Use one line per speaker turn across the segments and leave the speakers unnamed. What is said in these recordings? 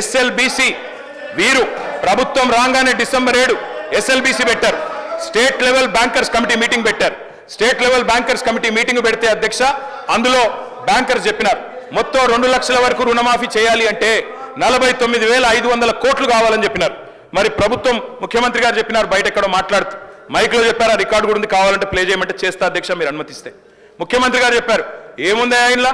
SLBC వీరు ప్రభుత్వం రాగానే డిసెంబర్ ఏడు ఎస్ఎల్బిసి పెట్టారు. State level bankers committee meeting పెట్టారు. State level bankers committee meeting పెడితే అధ్యక్ష అందులో బ్యాంకర్స్ చెప్పినారు. మొత్తం రెండు లక్షల వరకు రుణమాఫీ చేయాలి అంటే నలభై తొమ్మిది వేల ఐదు వందల కోట్లు కావాలని చెప్పినారు. మరి ప్రభుత్వం ముఖ్యమంత్రి గారు చెప్పినారు బయట ఎక్కడో మాట్లాడుతూ. మైక్లో చెప్పారు ఆ రికార్డు కూడా ఉంది కావాలంటే ప్లే చేయమంటే చేస్తా అధ్యక్ష మీరు అనుమతిస్తే. ముఖ్యమంత్రి గారు చెప్పారు ఏముంది ఆయనలా?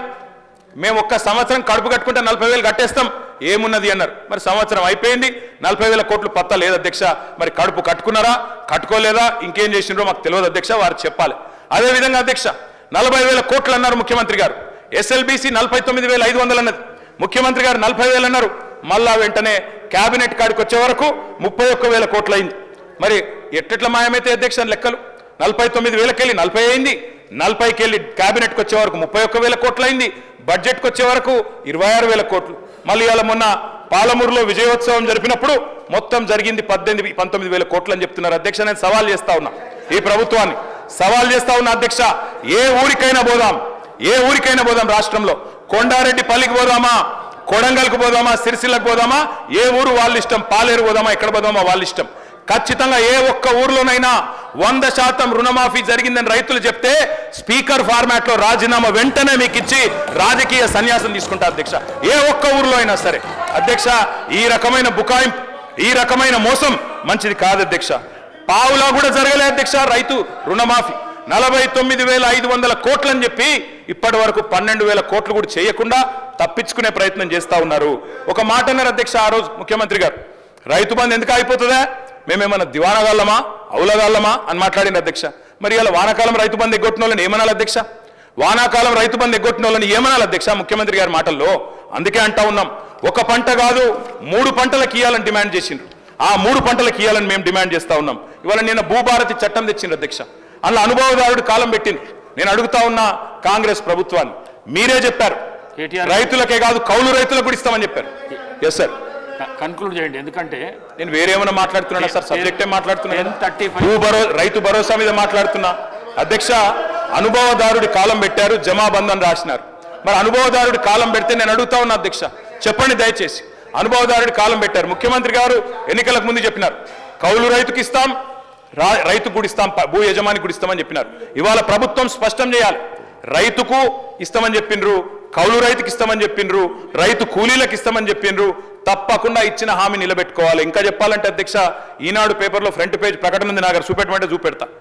మేము ఒక్క సంవత్సరం కడుపు కట్టుకుంటే నలభై వేలు కట్టేస్తాం. ఏమున్నది అన్నారు. మరి సంవత్సరం అయిపోయింది. నలభై వేల కోట్లు పత్తా లేదు అధ్యక్ష. మరి కడుపు కట్టుకున్నారా? కట్టుకోలేదా? ఇంకేం చేసినారో మాకు తెలియదు అధ్యక్ష వారు చెప్పాలి. అదే విధంగా అధ్యక్ష నలభై వేల కోట్లు అన్నారు ముఖ్యమంత్రి గారు. ఎస్ఎల్బిసి నలభై తొమ్మిది వేల ఐదు వందలు అన్నది. ముఖ్యమంత్రి గారు నలభై వేలు అన్నారు. మళ్ళా వెంటనే కేబినెట్ కాడికి వచ్చే వరకు ముప్పై ఒక్క వేల కోట్లు అయింది. మరి ఎట్టెట్ల మాయమైతే అధ్యక్ష లెక్కలు? నలభై తొమ్మిది వేలకెళ్ళి నలభై అయింది. నలభైకి వెళ్ళి కేబినెట్కి వచ్చే వరకు ముప్పై ఒక్క వేల కోట్లు అయింది. బడ్జెట్కి వచ్చే వరకు ఇరవై ఆరు వేల కోట్లు. మళ్ళీ ఇవాళ మొన్న పాలమూరులో విజయోత్సవం జరిపినప్పుడు మొత్తం జరిగింది పద్దెనిమిది పంతొమ్మిది వేల కోట్లు అని చెప్తున్నారు అధ్యక్ష. నేను సవాల్ చేస్తా ఉన్నా. ఈ ప్రభుత్వాన్ని సవాల్ చేస్తా ఉన్నా అధ్యక్ష. ఏ ఊరికైనా పోదాం. ఏ ఊరికైనా పోదాం రాష్ట్రంలో. కొండారెడ్డి పల్లికి పోదామా? కొడంగల్కి పోదామా? సిరిసిల్లకు పోదామా? ఏ ఊరు వాళ్ళ ఇష్టం? పాలేరు పోదామా? ఎక్కడ పోదామా? వాళ్ళ ఇష్టం. ఖచ్చితంగా ఏ ఒక్క ఊర్లోనైనా వంద శాతం రుణమాఫీ జరిగిందని రైతులు చెప్తే స్పీకర్ ఫార్మాట్లో రాజీనామా వెంటనే మీకు ఇచ్చి రాజకీయ సన్యాసం తీసుకుంటా అధ్యక్ష. ఏ ఒక్క ఊర్లో అయినా సరే. అధ్యక్ష ఈ రకమైన బుకాయింపు ఈ రకమైన మోసం మంచిది కాదు అధ్యక్ష. పావులా కూడా జరగలే అధ్యక్ష రైతు రుణమాఫీ. నలభై తొమ్మిది వేల ఐదు వందల కోట్లు అని చెప్పి ఇప్పటి వరకు పన్నెండు వేల కోట్లు కూడా చేయకుండా తప్పించుకునే ప్రయత్నం చేస్తా ఉన్నారు. ఒక మాట అన్నారు అధ్యక్ష ఆ రోజు ముఖ్యమంత్రి గారు. రైతు బంధు ఎందుకు అయిపోతుందా మేమేమన్నా దివాణగాళ్ళమా అవులగాళ్ళమా అని మాట్లాడింది అధ్యక్ష. మరి ఇలా వానాకాలం రైతు బంధు ఎగ్గొట్టిన వాళ్ళని ఏమనాలి అధ్యక్ష? వానాకాలం రైతు బంధు ఎగ్గొట్టిన వాళ్ళని ఏమనాలి అధ్యక్ష ముఖ్యమంత్రి గారి మాటల్లో? అందుకే అంటా ఉన్నాం ఒక పంట కాదు మూడు పంటలకు ఇయ్యాలని డిమాండ్ చేసిండ్రు. ఆ మూడు పంటలకు ఇయ్యాలని మేము డిమాండ్ చేస్తా ఉన్నాం. ఇవాళ నిన్న భూభారతి చట్టం తెచ్చిండ్రు అధ్యక్ష. అందులో అనుభవదారుడు కాలం పెట్టింది నేను అడుగుతా ఉన్నా కాంగ్రెస్ ప్రభుత్వాన్ని. మీరే చెప్పారు. రైతులకే కాదు కౌలు రైతులకు కూడా ఇస్తామని చెప్పారు. ఎస్ సార్
కన్క్లూడ్ చేయండి. ఎందుకంటే
నేను వేరేమైనా మాట్లాడుతున్నానా సార్? సబ్జెక్టే మాట్లాడుతున్నా
టెన్ థర్టీ
భూ
ఫైవ్
భరో రైతు భరోసా మీద మాట్లాడుతున్నా. అధ్యక్ష అనుభవదారుడి కాలం పెట్టారు జమాబంధన్ రాసినారు. మరి అనుభవదారుడి కాలం పెడితే నేను అడుగుతా ఉన్నా అధ్యక్ష. చెప్పండి దయచేసి. అనుభవదారుడి కాలం పెట్టారు. ముఖ్యమంత్రి గారు ఎన్నికలకు ముందు చెప్పినారు. కౌలు రైతుకి ఇస్తాం రా- రైతుకు కూడా ఇస్తాం ప- భూ యజమానికి కూడా ఇస్తామని చెప్పినారు. ఇవాళ ప్రభుత్వం స్పష్టం చేయాలి. రైతుకు ఇస్తామని చెప్పిండ్రు కౌలు రైతుకి ఇస్తామని చెప్పిండ్రు రైతు కూలీలకు ఇస్తామని చెప్పిండ్రు తప్పకుండా ఇచ్చిన హామీ నిలబెట్టుకోవాలి. ఇంకా చెప్పాలంటే అధ్యక్ష ఈనాడు పేపర్లో ఫ్రంట్ పేజ్ ప్రకటన ఉంది నాగర్ చూపెట్టమంటే చూపెడతా.